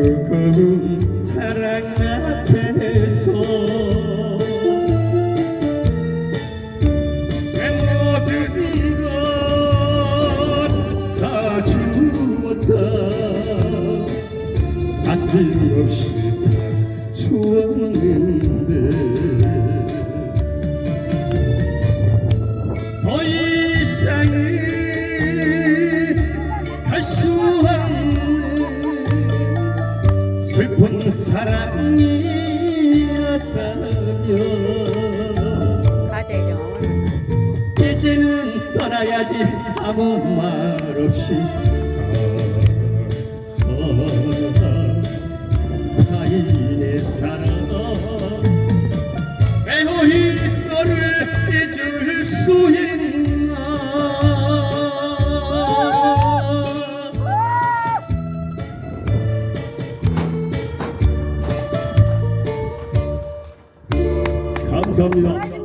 조금 사랑 앞에서 내 모든 건다 주었다. 아낌없이 다 주었는 사랑이었다면 가재정 이제는 떠나야지 아무 말 없이 감사합니다.